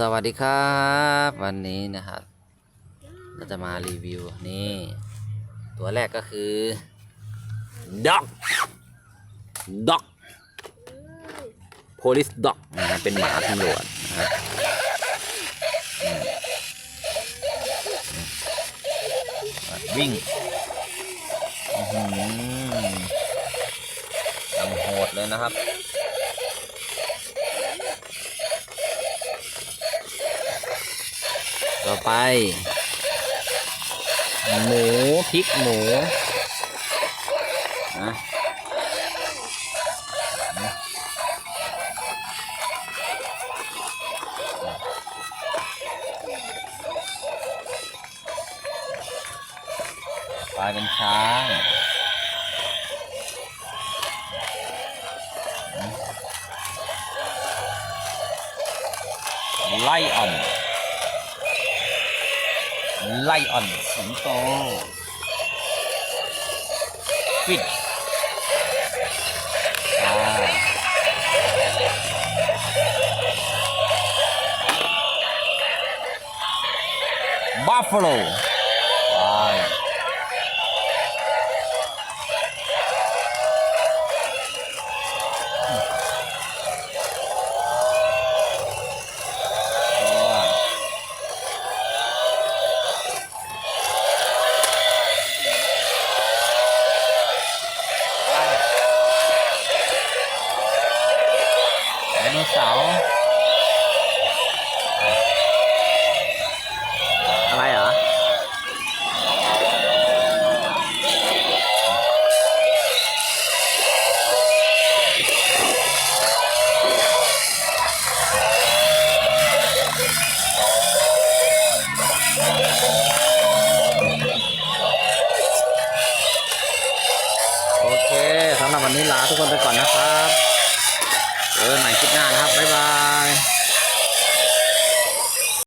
สวัสดีครับ วันนี้นะครับ เราจะมารีวิวนี่ตัวแรกก็คือ dog dog police dog นะฮะเป็นหมาตำรวจนะครับวิ่งดังโหดเลยนะครับ ต่อไป หมูพริกหมูนะปลายเป็นช้างไล่อ่อน ไล่อ่อนสิงโตฟิดบัฟฟาโลได โนเสาร์อะไรเหรอโอเคสำหรับวันนี้ลาทุกคนไปก่อนนะครับ เจอกันใหม่คลิปหน้านะครับ บ๊ายบาย